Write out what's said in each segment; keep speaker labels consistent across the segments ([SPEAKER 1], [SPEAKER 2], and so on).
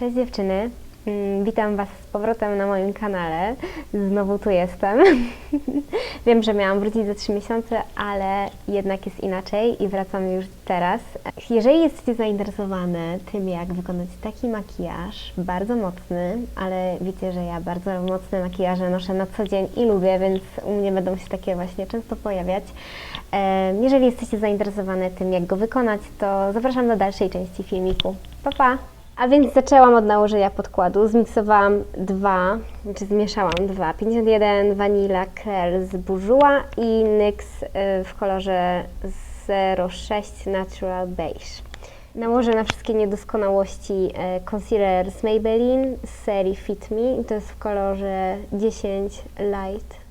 [SPEAKER 1] Cześć dziewczyny, Mm, witam Was z powrotem na moim kanale. Znowu tu jestem. Wiem, że miałam wrócić za 3 miesiące, ale jednak jest inaczej i wracam już teraz. Jeżeli jesteście zainteresowane tym, jak wykonać taki makijaż, bardzo mocny, ale wiecie, że ja bardzo mocne makijaże noszę na co dzień i lubię, więc u mnie będą się takie właśnie często pojawiać. Jeżeli jesteście zainteresowane tym, jak go wykonać, to zapraszam do dalszej części filmiku. Pa, pa! A więc zaczęłam od nałożenia podkładu. Zmiksowałam dwa, czy zmieszałam dwa. 51 Vanilla Curl z Bourjois i NYX y, w kolorze 06 Natural Beige. Nałożę na wszystkie niedoskonałości y, concealer z Maybelline z serii Fit Me. To jest w kolorze 10 Light.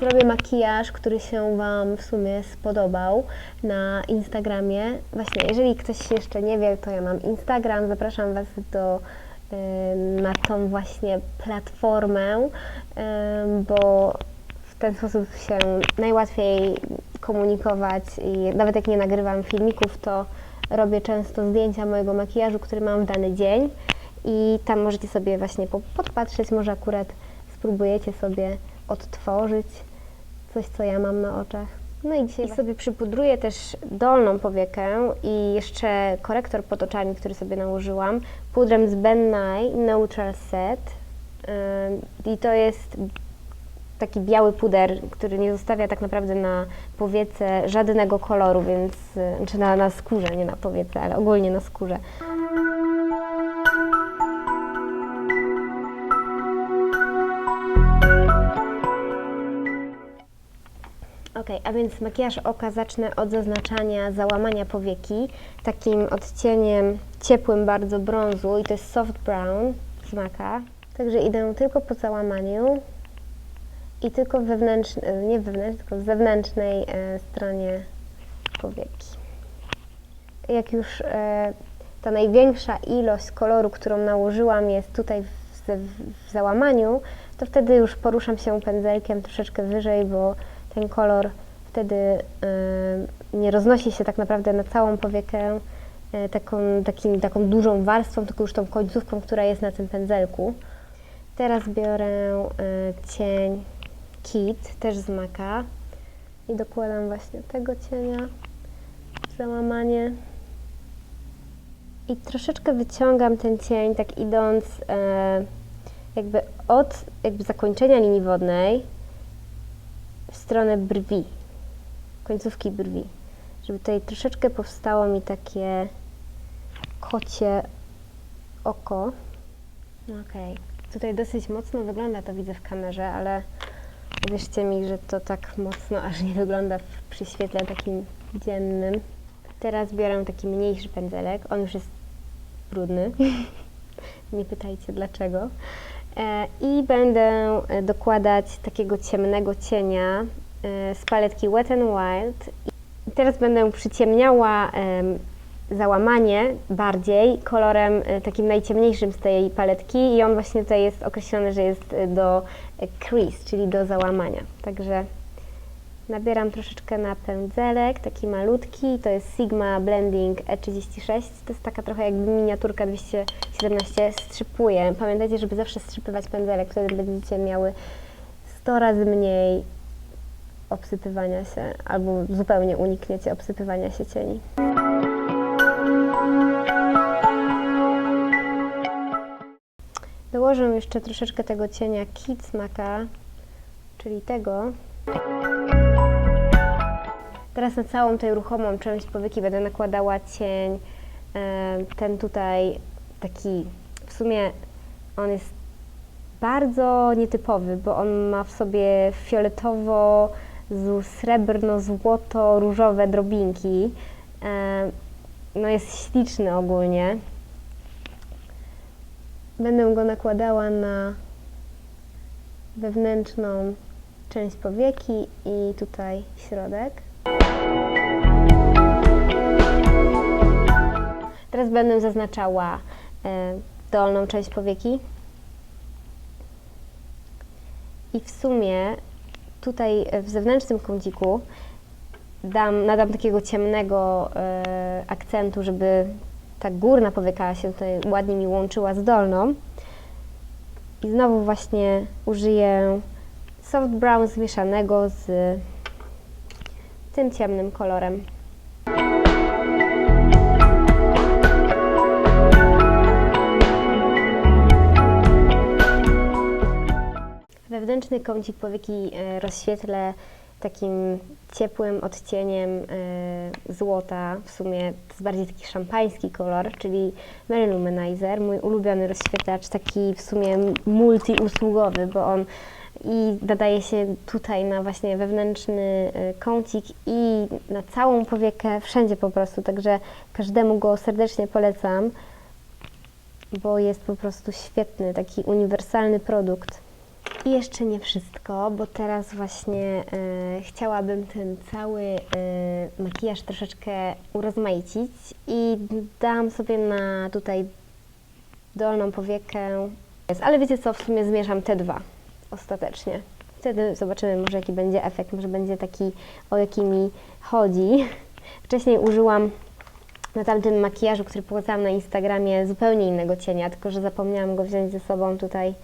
[SPEAKER 1] Zrobię makijaż, który się Wam w sumie spodobał na Instagramie. Właśnie, jeżeli ktoś jeszcze nie wie, to ja mam Instagram. Zapraszam Was do, na tą właśnie platformę, bo w ten sposób się najłatwiej komunikować i nawet jak nie nagrywam filmików, to robię często zdjęcia mojego makijażu, który mam w dany dzień i tam możecie sobie właśnie po- podpatrzeć, może akurat spróbujecie sobie odtworzyć coś, co ja mam na oczach. No i dzisiaj sobie przypudruję też dolną powiekę i jeszcze korektor pod oczami, który sobie nałożyłam, pudrem z Ben Nye Neutral Set. I to jest taki biały puder, który nie zostawia tak naprawdę na powiece żadnego koloru, więc, y, czy na, na skórze, nie na powiece, ale ogólnie na skórze. Ok, a więc makijaż oka zacznę od zaznaczania załamania powieki takim odcieniem ciepłym bardzo brązu i to jest soft brown z Maka. Także idę tylko po załamaniu i tylko wewnętrznej, nie wewnętrznej, tylko w zewnętrznej e, stronie powieki. Jak już e, ta największa ilość koloru, którą nałożyłam jest tutaj w, w załamaniu, to wtedy już poruszam się pędzelkiem troszeczkę wyżej, bo ten kolor wtedy y, nie roznosi się tak naprawdę na całą powiekę y, taką, takim, taką dużą warstwą, tylko już tą końcówką, która jest na tym pędzelku. Teraz biorę y, cień Kit, też z Maka i dokładam właśnie tego cienia załamanie. I troszeczkę wyciągam ten cień, tak idąc jakby od jakby zakończenia linii wodnej w stronę brwi, końcówki brwi, żeby tutaj troszeczkę powstało mi takie kocie oko. No Okej, tutaj dosyć mocno wygląda to widzę w kamerze, ale wierzcie mi, że to tak mocno aż nie wygląda w, przy świetle takim dziennym. Teraz biorę taki mniejszy pędzelek, on już jest brudny, nie pytajcie dlaczego. E, I będę e, dokładać takiego ciemnego cienia e, z paletki Wet n Wild. I teraz będę przyciemniała em, załamanie bardziej kolorem takim najciemniejszym z tej paletki i on właśnie tutaj jest określony, że jest do crease, czyli do załamania. Także nabieram troszeczkę na pędzelek, taki malutki, to jest Sigma Blending E36, to jest taka trochę jakby miniaturka 217, strzypuję. Pamiętajcie, żeby zawsze strzypywać pędzelek, wtedy będziecie miały 100 razy mniej obsypywania się, albo zupełnie unikniecie obsypywania się cieni. Dołożę jeszcze troszeczkę tego cienia Kids Maka, czyli tego. Teraz na całą tę ruchomą część powieki będę nakładała cień, e, ten tutaj taki, w sumie on jest bardzo nietypowy, bo on ma w sobie fioletowo, z- srebrno-złoto-różowe drobinki. E, No jest śliczny ogólnie. Będę go nakładała na wewnętrzną część powieki i tutaj środek. Teraz będę zaznaczała e, dolną część powieki. I w sumie tutaj e, w zewnętrznym kąciku dam, nadam takiego ciemnego e, akcentu, żeby ta górna powieka się tutaj ładnie mi łączyła z dolną. I znowu właśnie użyję soft brown zmieszanego z tym ciemnym kolorem. Wewnętrzny kącik powieki e, rozświetlę takim ciepłym odcieniem e, złota. W sumie to jest bardziej taki szampański kolor, czyli Mary Luminizer, mój ulubiony rozświetlacz, taki w sumie multiusługowy, bo on i nadaje się tutaj na właśnie wewnętrzny e, kącik i na całą powiekę, wszędzie po prostu, także każdemu go serdecznie polecam, bo jest po prostu świetny, taki uniwersalny produkt. I jeszcze nie wszystko, bo teraz właśnie e, chciałabym ten cały e, makijaż troszeczkę urozmaicić i dam sobie na tutaj dolną powiekę. Ale wiecie co, w sumie zmieszam te dwa ostatecznie. Wtedy zobaczymy może jaki będzie efekt, może będzie taki, o jaki mi chodzi. Wcześniej użyłam na tamtym makijażu, który pokazałam na Instagramie, zupełnie innego cienia, tylko że zapomniałam go wziąć ze sobą tutaj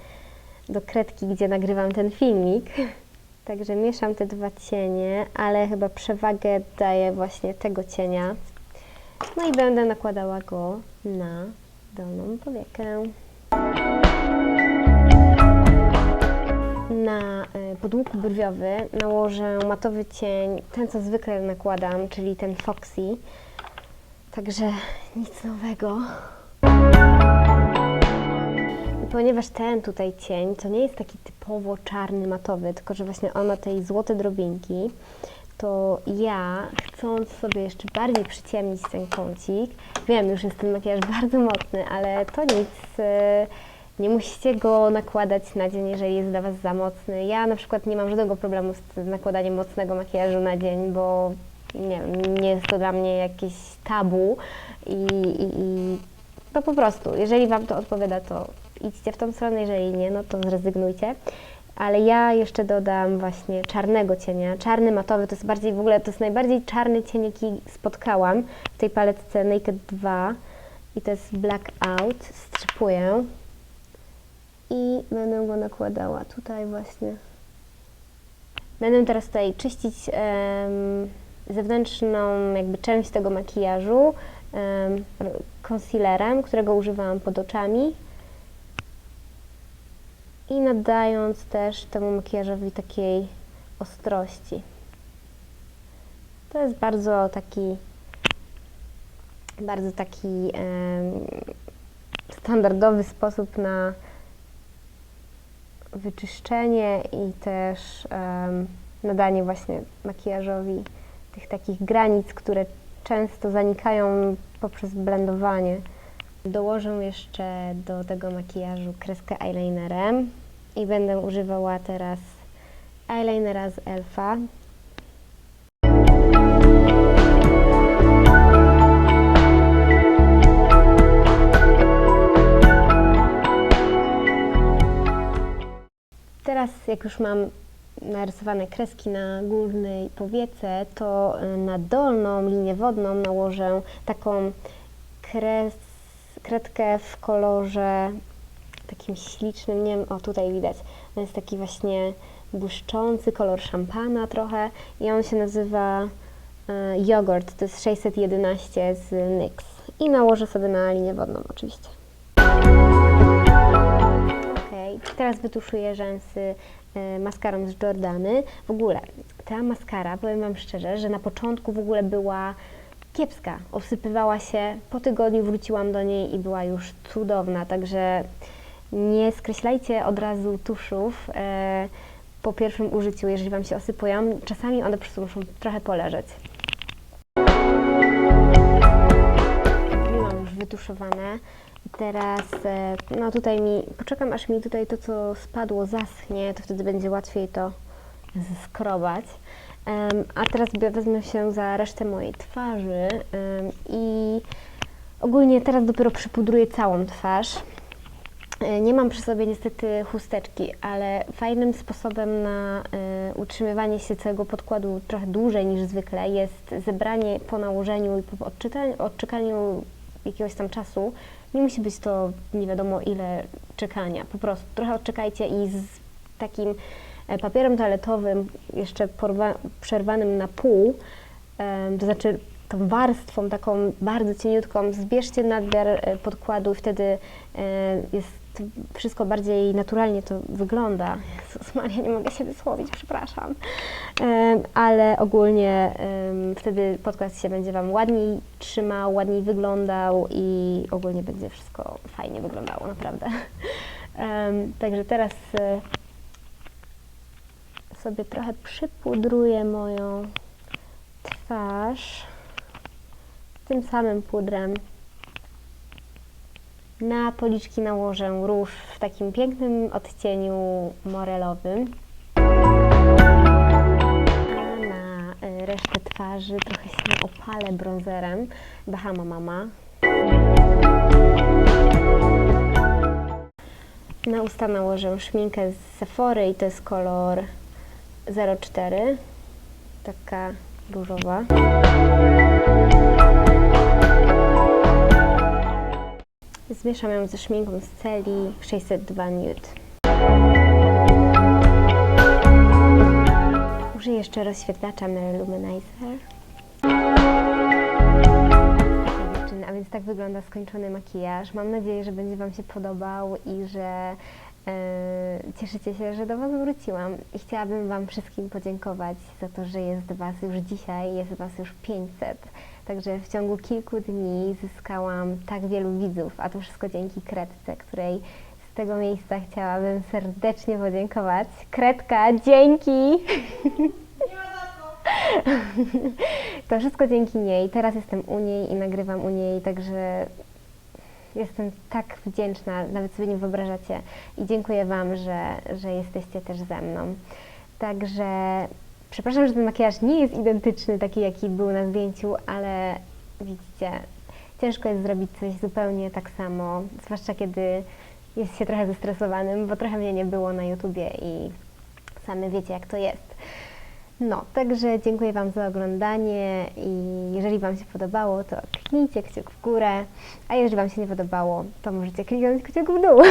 [SPEAKER 1] do kredki, gdzie nagrywam ten filmik. Także mieszam te dwa cienie, ale chyba przewagę daję właśnie tego cienia. No i będę nakładała go na dolną powiekę. Na y, podłuku brwiowy nałożę matowy cień, ten co zwykle nakładam, czyli ten Foxy. Także nic nowego. Ponieważ ten tutaj cień to nie jest taki typowo czarny, matowy, tylko że właśnie on ma tej złote drobinki, to ja chcąc sobie jeszcze bardziej przyciemnić ten kącik, wiem, już jest ten makijaż bardzo mocny, ale to nic, e, nie musicie go nakładać na dzień, jeżeli jest dla Was za mocny. Ja na przykład nie mam żadnego problemu z nakładaniem mocnego makijażu na dzień, bo nie, nie jest to dla mnie jakieś tabu i, i, i to po prostu, jeżeli Wam to odpowiada, to idźcie w tą stronę, jeżeli nie, no to zrezygnujcie. Ale ja jeszcze dodam właśnie czarnego cienia. Czarny matowy to jest bardziej w ogóle, to jest najbardziej czarny cień, jaki spotkałam w tej paletce Naked 2 i to jest Blackout. Strzypuję i będę go nakładała tutaj właśnie. Będę teraz tutaj czyścić zewnętrzną jakby część tego makijażu em, którego używałam pod oczami i nadając też temu makijażowi takiej ostrości. To jest bardzo taki bardzo taki standardowy sposób na wyczyszczenie i też em, nadanie właśnie makijażowi tych takich granic, które często zanikają poprzez blendowanie. Dołożę jeszcze do tego makijażu kreskę eyelinerem i będę używała teraz eyelinera z Elfa. Teraz jak już mam narysowane kreski na górnej powiece, to y, na dolną linię wodną nałożę taką kres, kredkę w kolorze takim ślicznym, nie wiem, o tutaj widać, on jest taki właśnie błyszczący, kolor szampana trochę i on się nazywa e, Jogurt, to jest 611 z NYX. I nałożę sobie na linię wodną oczywiście. Teraz wytuszuję rzęsy e, maskarą z Jordany. W ogóle ta maskara, powiem Wam szczerze, że na początku w ogóle była kiepska. Osypywała się, po tygodniu wróciłam do niej i była już cudowna, także nie skreślajcie od razu tuszów e, po pierwszym użyciu, jeżeli Wam się osypują. Czasami one po prostu muszą trochę poleżeć. Mam już wytuszowane. Teraz, e, no tutaj mi, poczekam aż mi tutaj to, co spadło, zaschnie, to wtedy będzie łatwiej to zeskrobać. Em, a teraz wezmę się za resztę mojej twarzy i ogólnie teraz dopiero przypudruję całą twarz. E, Nie mam przy sobie niestety chusteczki, ale fajnym sposobem na e, utrzymywanie się całego podkładu trochę dłużej niż zwykle jest zebranie po nałożeniu i po odczytaniu, odczekaniu jakiegoś tam czasu. Nie musi być to nie wiadomo ile czekania. Po prostu trochę odczekajcie i z takim e, papierem toaletowym jeszcze przerwanym na pół, to znaczy tą warstwą taką bardzo cieniutką, zbierzcie nadmiar e, podkładu i wtedy e, jest wszystko bardziej naturalnie to wygląda. Jezus Maria, nie mogę się wysłowić, przepraszam. Ale ogólnie wtedy podkład się będzie Wam ładniej trzymał, ładniej wyglądał i ogólnie będzie wszystko fajnie wyglądało, naprawdę. Także teraz e, sobie trochę przypudruję moją twarz tym samym pudrem. Na policzki nałożę róż w takim pięknym odcieniu morelowym. Na y, resztę twarzy trochę się opalę bronzerem Bahama Mama. Na usta nałożę szminkę z Sephory i to jest kolor 04. Taka różowa. Zmieszam ją ze szminką z Celi 602 Nude. Użyję jeszcze rozświetlacza Mary Luminizer. A więc tak wygląda skończony makijaż. Mam nadzieję, że będzie Wam się podobał i że e, cieszycie się, że do Was wróciłam. I chciałabym Wam wszystkim podziękować za to, że jest Was już dzisiaj, jest Was już 500. Także w ciągu kilku dni zyskałam tak wielu widzów, a to wszystko dzięki Kredce, której z tego miejsca chciałabym serdecznie podziękować. Kredka, dzięki! To wszystko dzięki niej. Teraz jestem u niej i nagrywam u niej, także jestem tak wdzięczna, nawet sobie nie wyobrażacie. I dziękuję Wam, że, że jesteście też ze mną. Także przepraszam, że ten makijaż nie jest identyczny, taki jaki był na zdjęciu, ale widzicie, ciężko jest zrobić coś zupełnie tak samo, zwłaszcza kiedy jest się trochę zestresowanym, bo trochę mnie nie było na YouTubie i same wiecie jak to jest. No, także dziękuję Wam za oglądanie i jeżeli Wam się podobało, to kliknijcie kciuk w górę, a jeżeli Wam się nie podobało, to możecie kliknąć kciuk w dół.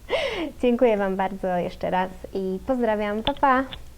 [SPEAKER 1] dziękuję Wam bardzo jeszcze raz i pozdrawiam, pa pa!